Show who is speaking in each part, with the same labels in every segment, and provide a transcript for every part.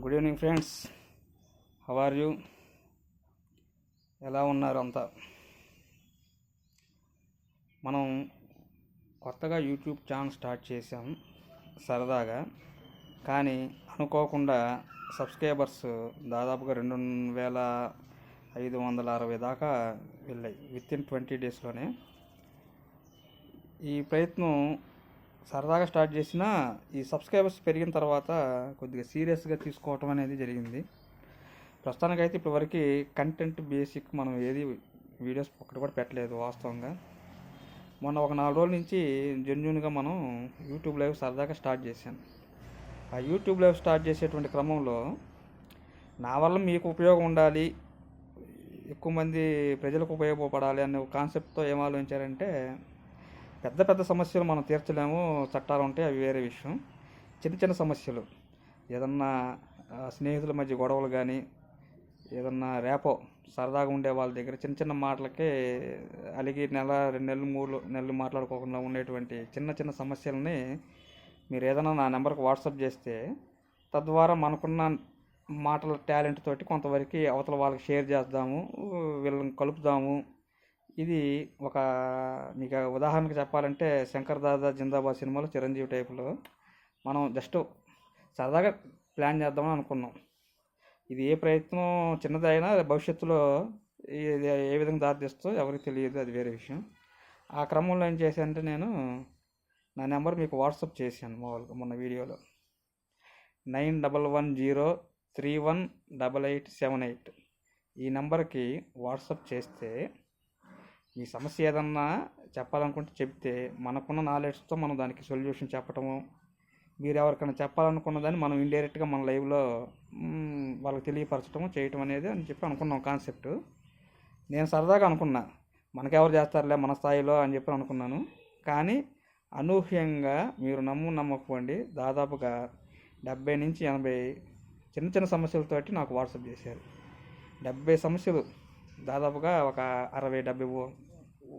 Speaker 1: Good evening friends. How are you ఎలా ఉన్నారు అంతా? మనం కొత్తగా యూట్యూబ్ ఛానల్ స్టార్ట్ చేసాం సరదాగా. కానీ అనుకోకుండా సబ్స్క్రైబర్స్ దాదాపుగా రెండు వేల ఐదు వందల అరవై దాకా వెళ్ళాయి విత్ ఇన్ ట్వంటీ డేస్లోనే ఈ ప్రయత్నం సరదాగా స్టార్ట్ చేసిన ఈ సబ్స్క్రైబర్స్ పెరిగిన తర్వాత కొద్దిగా సీరియస్గా తీసుకోవటం అనేది జరిగింది. ప్రస్తుతానికైతే ఇప్పటివరకు కంటెంట్ బేసిక్ మనం ఏది వీడియోస్ ఒకటి కూడా పెట్టలేదు వాస్తవంగా. మొన్న ఒక నాలుగు రోజుల నుంచి జెన్యున్గా మనం యూట్యూబ్ లైవ్ సరదాగా స్టార్ట్ చేశాను ఆ యూట్యూబ్ లైవ్ స్టార్ట్ చేసేటువంటి క్రమంలో నా వల్ల మీకు ఉపయోగం ఉండాలి ఎక్కువ మంది ప్రజలకు ఉపయోగపడాలి అనే కాన్సెప్ట్తో ఏం ఆలోచించారంటే పెద్ద పెద్ద సమస్యలు మనం తీర్చలేము. చట్టాలు ఉంటాయి అవి వేరే విషయం. చిన్న చిన్న సమస్యలు. ఏదన్నా స్నేహితుల మధ్య గొడవలు కానీ ఏదన్నా రేపో సరదాగా ఉండే వాళ్ళ దగ్గర చిన్న చిన్న మాటలకే అలిగి నెల రెండు నెలలు మూడు నెలలు మాట్లాడుకోకుండా ఉండేటువంటి చిన్న చిన్న సమస్యలని మీరు ఏదైనా నా నెంబర్కి వాట్సాప్ చేస్తే తద్వారా మనకున్న మాటల టాలెంట్ తోటి కొంతవరకు అవతల వాళ్ళకి షేర్ చేద్దాము వీళ్ళని కలుపుదాము ఇది ఒక మీకు ఉదాహరణకు చెప్పాలంటే శంకర్ దాదా జిందాబాద్ సినిమాలో చిరంజీవి టైపులో మనం జస్ట్ సరదాగా ప్లాన్ చేద్దామని అనుకున్నాం. ఇది ఏ ప్రయత్నం చిన్నదైనా భవిష్యత్తులో ఇది ఏ విధంగా దారితీస్తుందో ఎవరికి తెలియదు అది వేరే విషయం. ఆ క్రమంలో ఏం చేశానంటే నేను నా నెంబర్ మీకు వాట్సాప్ చేశాను మామూలుగా మొన్న వీడియోలో. Nine double one zero three one double eight seven eight. ఈ నెంబర్కి వాట్సాప్ చేస్తే మీ సమస్య ఏదన్నా చెప్పాలనుకుంటే చెప్తే మనకున్న నాలెడ్జ్తో మనం దానికి సొల్యూషన్ చెప్పటము. మీరు ఎవరికైనా చెప్పాలనుకున్న దాన్ని మనం ఇండైరెక్ట్గా మన లైవ్లో వాళ్ళకి తెలియపరచడం చేయటం అనేది అని చెప్పి అనుకున్నాం కాన్సెప్ట్ నేను సరదాగా అనుకున్నా. మనకెవరు చేస్తారులే మన స్థాయిలో అని చెప్పి అనుకున్నాను. కానీ అనూహ్యంగా మీరు నమ్ము నమ్మకపోండి. దాదాపుగా డెబ్బై నుంచి ఎనభై చిన్న చిన్న సమస్యలతోటి నాకు వాట్సాప్ చేశారు. డెబ్బై సమస్యలు. దాదాపుగా ఒక అరవై డెబ్బై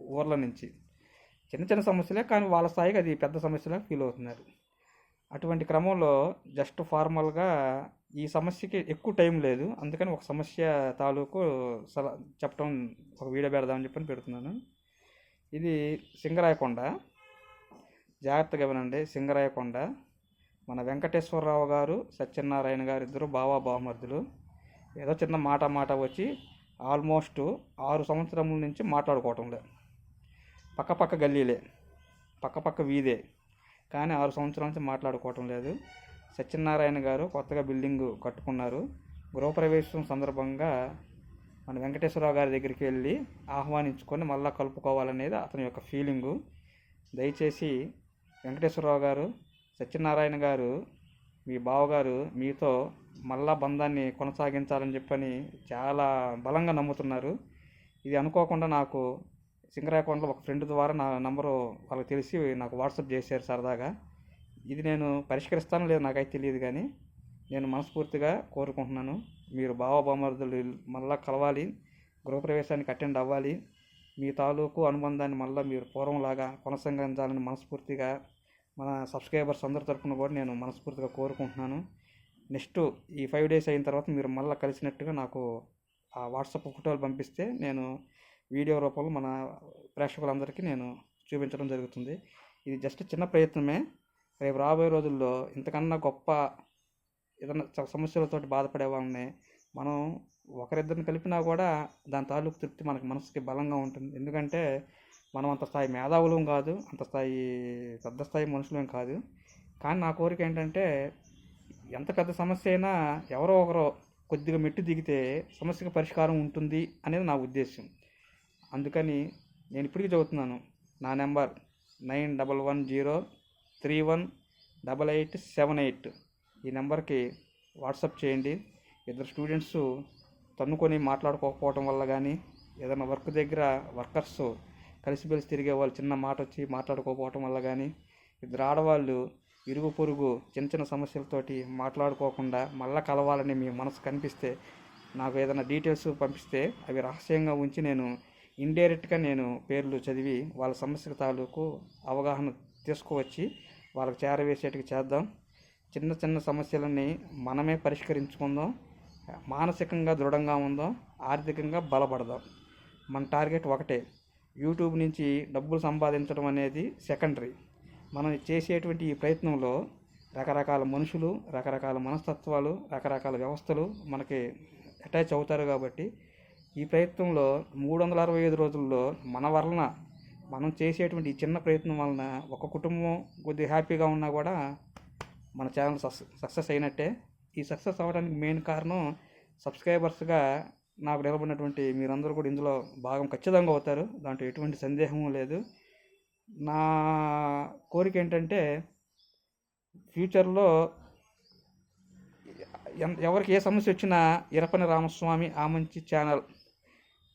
Speaker 1: ఊర్ల నుంచి. చిన్న చిన్న సమస్యలే కానీ వాళ్ళ స్థాయికి అది పెద్ద సమస్యలా ఫీల్ అవుతున్నారు. అటువంటి క్రమంలో జస్ట్ ఫార్మల్గా ఈ సమస్యకి ఎక్కువ టైం లేదు. అందుకని ఒక సమస్య తాలూకు సల చెప్పడం ఒక వీడియో పెడదామని చెప్పని పెడుతున్నాను. ఇది సింగరాయకొండ. జాగ్రత్తగా వినండి సింగరాయకొండ. మన వెంకటేశ్వరరావు గారు సత్యనారాయణ గారు ఇద్దరు బావా బావమర్దులు. ఏదో చిన్న మాట మాట వచ్చి ఆల్మోస్ట్ ఆరు సంవత్సరముల నుంచి మాట్లాడుకోవటం లేదు. పక్కపక్క గల్లీలే పక్కపక్క వీధే. కానీ ఆరు సంవత్సరాల నుంచి మాట్లాడుకోవటం లేదు. సత్యనారాయణ గారు కొత్తగా బిల్డింగ్ కట్టుకున్నారు. గృహప్రవేశం సందర్భంగా మన వెంకటేశ్వరరావు గారి దగ్గరికి వెళ్ళి ఆహ్వానించుకొని మళ్ళా కలుపుకోవాలనేది అతని యొక్క ఫీలింగు. దయచేసి వెంకటేశ్వరరావు గారు సత్యనారాయణ గారు మీ బావగారు మీతో మళ్ళా బంధాన్ని కొనసాగించాలని చెప్పని చాలా బలంగా నమ్ముతున్నారు. ఇది అనుకోకుండా నాకు సింగర్ అకౌంట్లో ఒక ఫ్రెండ్ ద్వారా నా నంబరు వాళ్ళకి తెలిసి నాకు వాట్సాప్ చేశారు సరదాగా. ఇది నేను పరిష్కరిస్తాను లేదు నాకైతే తెలియదు కానీ నేను మనస్ఫూర్తిగా కోరుకుంటున్నాను. మీరు బావ మళ్ళా కలవాలి గృహప్రవేశానికి అటెండ్ అవ్వాలి. మీ తాలూకు అనుబంధాన్ని మళ్ళీ మీరు పూర్వంలాగా కొనసాగించాలని మనస్ఫూర్తిగా మన సబ్స్క్రైబర్స్ అందరి తరఫున కూడా నేను మనస్ఫూర్తిగా కోరుకుంటున్నాను. నెక్స్ట్ ఈ ఫైవ్ డేస్ అయిన తర్వాత మీరు మళ్ళీ కలిసినట్టుగా నాకు ఆ వాట్సాప్ ఫోటోలు పంపిస్తే నేను వీడియో రూపంలో మన ప్రేక్షకులందరికీ నేను చూపించడం జరుగుతుంది. ఇది జస్ట్ చిన్న ప్రయత్నమే. రేపు రాబోయే రోజుల్లో ఇంతకన్నా గొప్ప ఏదైనా సమస్యలతో బాధపడే వాళ్ళని మనం ఒకరిద్దరిని కలిపినా కూడా దాని తాలూకు తృప్తి మనకి మనసుకి బలంగా ఉంటుంది. ఎందుకంటే మనం అంత స్థాయి మేధావులం కాదు అంత స్థాయి పెద్ద స్థాయి మనుషులేం కాదు. కానీ నా కోరిక ఏంటంటే ఎంత పెద్ద సమస్య అయినా ఎవరో ఒకరో కొద్దిగా మెట్టు దిగితే సమస్యకు పరిష్కారం ఉంటుంది అనేది నా ఉద్దేశం అందుకని నేను ఇప్పటికీ చదువుతున్నాను. నా number nine double one zero three one double eight seven eight. ఈ నెంబర్కి వాట్సాప్ చేయండి. ఇద్దరు స్టూడెంట్స్ తన్నుకొని మాట్లాడుకోకపోవటం వల్ల కానీ ఏదైనా వర్క్ దగ్గర వర్కర్స్ కలిసిమెలిసి తిరిగే వాళ్ళు చిన్న మాట వచ్చి మాట్లాడుకోకపోవటం వల్ల కానీ ఇద్దరు ఆడవాళ్ళు ఇరుగు పొరుగు చిన్న చిన్న సమస్యలతోటి మాట్లాడుకోకుండా మళ్ళా కలవాలని మీ మనసు కనిపిస్తే నాకు ఏదైనా డీటెయిల్స్ పంపిస్తే అవి రహస్యంగా ఉంచి నేను ఇండైరెక్ట్గా నేను పేర్లు చదివి వాళ్ళ సమస్యల తాలూకు అవగాహన తీసుకువచ్చి వాళ్ళకి చేరవేసేట్టుగా చేద్దాం. చిన్న చిన్న సమస్యలన్నీ మనమే పరిష్కరించుకుందాం. మానసికంగా దృఢంగా ఉందాం. ఆర్థికంగా బలపడదాం. మన టార్గెట్ ఒకటే. యూట్యూబ్ నుంచి డబ్బులు సంపాదించడం అనేది సెకండరీ. మనం చేసేటువంటి ఈ ప్రయత్నంలో రకరకాల మనుషులు రకరకాల మనస్తత్వాలు రకరకాల వ్యవస్థలు మనకి అటాచ్ అవుతారు కాబట్టి ఈ ప్రయత్నంలో మూడు వందల అరవై ఐదు రోజుల్లో మన వలన మనం చేసేటువంటి ఈ చిన్న ప్రయత్నం వలన ఒక కుటుంబం కొద్దిగా హ్యాపీగా ఉన్నా కూడా మన ఛానల్ సక్సెస్ అయినట్టే. ఈ సక్సెస్ అవ్వడానికి మెయిన్ కారణం సబ్స్క్రైబర్స్గా నాకు నిలబడినటువంటి మీరందరూ కూడా ఇందులో భాగం ఖచ్చితంగా అవుతారు. దాంట్లో ఎటువంటి సందేహము లేదు. నా కోరిక ఏంటంటే ఫ్యూచర్లో ఎన్- ఎవరికి ఏ సమస్య వచ్చినా ఇరపని రామస్వామి ఆ మంచి ఛానల్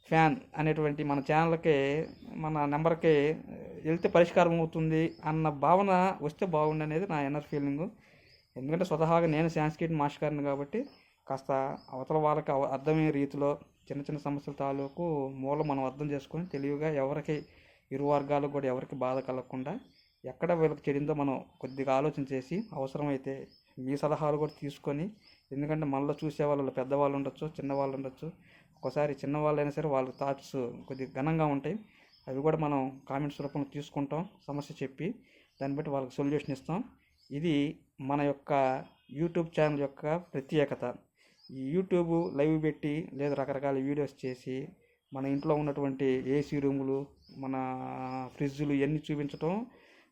Speaker 1: ఫ్యాన్ అనేటువంటి మన ఛానల్కి మన నెంబర్కి వెళ్తే పరిష్కారం అవుతుంది అన్న భావన వస్తే బాగుండు అనేది నా ఎన్నర్ ఫీలింగు ఎందుకంటే స్వతహాగా నేను సాంస్క్రిట్ మాస్టర్ని కాబట్టి కాస్త అవతల వాళ్ళకి అర్థమయ్యే రీతిలో చిన్న చిన్న సమస్యల తాలూకు మూలం మనం అర్థం చేసుకొని తెలివిగా ఎవరికి ఇరు వర్గాలకు కూడా ఎవరికి బాధ కలగకుండా ఎక్కడ వీళ్ళకి చెడిందో మనం కొద్దిగా ఆలోచన చేసి అవసరమైతే మీ సలహాలు కూడా తీసుకొని ఎందుకంటే మనలో చూసే వాళ్ళు పెద్దవాళ్ళు ఉండొచ్చు చిన్నవాళ్ళు ఉండొచ్చు ఒకసారి చిన్నవాళ్ళైనా సరే వాళ్ళ థాట్స్ కొద్దిగా ఘనంగా ఉంటాయి. అవి కూడా మనం కామెంట్స్ రూపంలో తీసుకుంటాం. సమస్య చెప్పి దాన్ని బట్టి వాళ్ళకి సొల్యూషన్ ఇస్తాం. ఇది మన యొక్క యూట్యూబ్ ఛానల్ యొక్క ప్రత్యేకత. ఈ యూట్యూబ్ లైవ్ పెట్టి లేదా రకరకాల వీడియోస్ చేసి మన ఇంట్లో ఉన్నటువంటి ఏసీ రూములు మన ఫ్రిడ్జులు ఇవన్నీ చూపించడం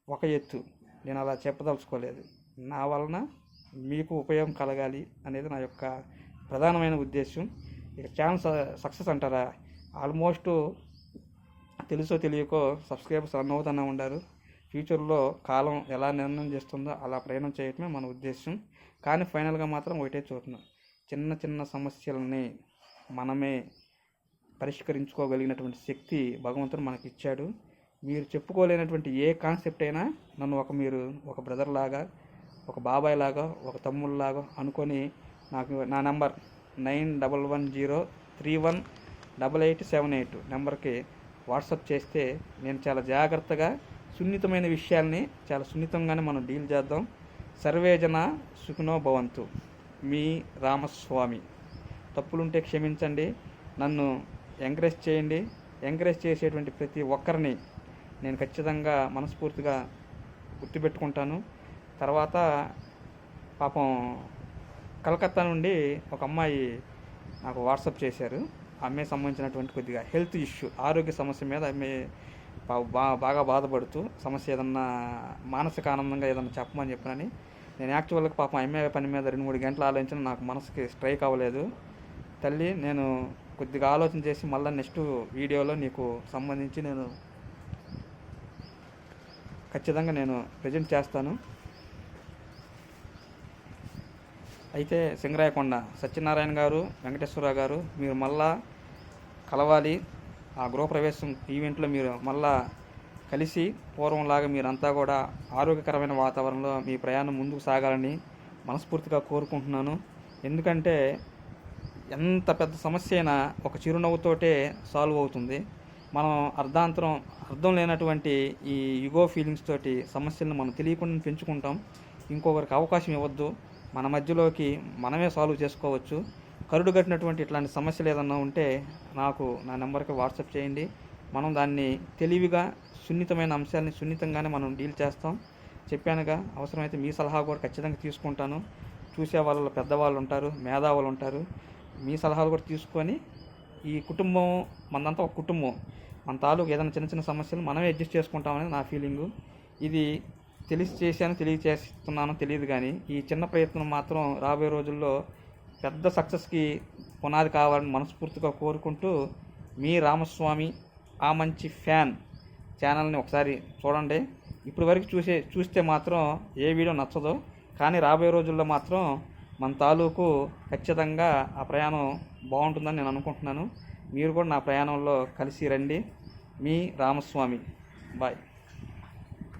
Speaker 1: ఒక ఎత్తు. నేను అలా చెప్పదలుచుకోలేదు. నా వలన మీకు ఉపయోగం కలగాలి అనేది నా యొక్క ప్రధానమైన ఉద్దేశం. ఇక ఛానల్ సక్సెస్ అంటారా? ఆల్మోస్ట్ తెలుసో తెలియకో సబ్స్క్రైబర్స్ రన్ అవుతూనే ఉండారు ఫ్యూచర్లో కాలం ఎలా నిర్ణయం చేస్తుందో అలా ప్రయాణం చేయటమే మన ఉద్దేశం. కానీ ఫైనల్గా మాత్రం ఒకటే చూస్తున్నాం చిన్న చిన్న సమస్యలని మనమే పరిష్కరించుకోగలిగినటువంటి శక్తి భగవంతుడు మనకి ఇచ్చాడు మీరు చెప్పుకోలేనటువంటి ఏ కాన్సెప్ట్ అయినా నన్ను ఒక మీరు ఒక బ్రదర్ లాగా ఒక బాబాయ్ లాగా ఒక తమ్ముళ్ళలాగా అనుకొని నాకు నా number nine double one zero three one double eight seven eight నెంబర్కి వాట్సాప్ చేస్తే నేను చాలా జాగ్రత్తగా సున్నితమైన విషయాల్ని చాలా సున్నితంగానే మనం డీల్ చేద్దాం. సర్వేజన సుఖినో భవంతు. మీ రామస్వామి. తప్పులుంటే క్షమించండి. నన్ను ఎంకరేజ్ చేయండి. ఎంకరేజ్ చేసేటువంటి ప్రతి ఒక్కరిని నేను ఖచ్చితంగా మనస్ఫూర్తిగా గుర్తుపెట్టుకుంటాను. తర్వాత పాపం కలకత్తా నుండి ఒక అమ్మాయి నాకు వాట్సాప్ చేశారు. ఆమె సంబంధించినటువంటి కొద్దిగా హెల్త్ ఇష్యూ ఆరోగ్య సమస్య మీద ఆమె బా- బా- బాగా బాధపడుతూ సమస్య ఏదన్నా మానసిక ఆనందంగా ఏదన్నా చెప్పమని చెప్పినని నేను యాక్చువల్గా పాపం అమ్మాయి పని మీద రెండు మూడు గంటలు ఆలోచించిన నాకు మనసుకి స్ట్రైక్ అవ్వలేదు. తల్లి నేను కొద్దిగా ఆలోచన చేసి మళ్ళీ నెక్స్ట్ వీడియోలో నీకు సంబంధించి నేను ఖచ్చితంగా నేను ప్రజెంట్ చేస్తాను. అయితే సింగరాయకొండ సత్యనారాయణ గారు వెంకటేశ్వరరావు గారు మీరు మళ్ళా కలవాలి. ఆ గృహప్రవేశం ఈవెంట్లో మీరు మళ్ళా కలిసి పూర్వంలాగా మీరంతా కూడా ఆరోగ్యకరమైన వాతావరణంలో మీ ప్రయాణం ముందుకు సాగాలని మనస్ఫూర్తిగా కోరుకుంటున్నాను. ఎందుకంటే ఎంత పెద్ద సమస్య అయినా ఒక చిరునవ్వుతోటే సాల్వ్ అవుతుంది. మనం అర్ధాంతరం అర్థం లేనటువంటి ఈ యుగో ఫీలింగ్స్ తోటి సమస్యలను మనం తెలియకుండా పెంచుకుంటాం. ఇంకొకరికి అవకాశం ఇవ్వద్దు. మన మధ్యలోకి మనమే సాల్వ్ చేసుకోవచ్చు. కరుడు కట్టినటువంటి ఇట్లాంటి సమస్యలు ఏదన్నా ఉంటే నాకు నా నెంబర్కి వాట్సాప్ చేయండి. మనం దాన్ని తెలివిగా సున్నితమైన అంశాలని సున్నితంగానే మనం డీల్ చేస్తాం. చెప్పానుగా అవసరమైతే మీ సలహా కూడా ఖచ్చితంగా తీసుకుంటాను. చూసే వాళ్ళు పెద్దవాళ్ళు ఉంటారు మేధావులు ఉంటారు. మీ సలహాలు కూడా తీసుకొని ఈ కుటుంబం మనదంతా ఒక కుటుంబం. మన తాలూకు ఏదైనా చిన్న చిన్న సమస్యలు మనమే అడ్జస్ట్ చేసుకుంటామని నా ఫీలింగు ఇది తెలిసి చేశాను తెలియచేస్తున్నాను తెలియదు కానీ ఈ చిన్న ప్రయత్నం మాత్రం రాబోయే రోజుల్లో పెద్ద సక్సెస్కి పునాది కావాలని మనస్ఫూర్తిగా కోరుకుంటూ మీ రామస్వామి ఆ మంచి ఫ్యాన్ ఛానల్ని ఒకసారి చూడండి. ఇప్పటి వరకు చూసే చూస్తే మాత్రం ఏ వీడియో నచ్చదు. కానీ రాబోయే రోజుల్లో మాత్రం మన తాలూకు ఖచ్చితంగా ఆ ప్రయాణం బాగుంటుందని నేను అనుకుంటున్నాను. మీరు కూడా నా ప్రయాణంలో కలిసి రండి. మీ రామస్వామి. బాయ్.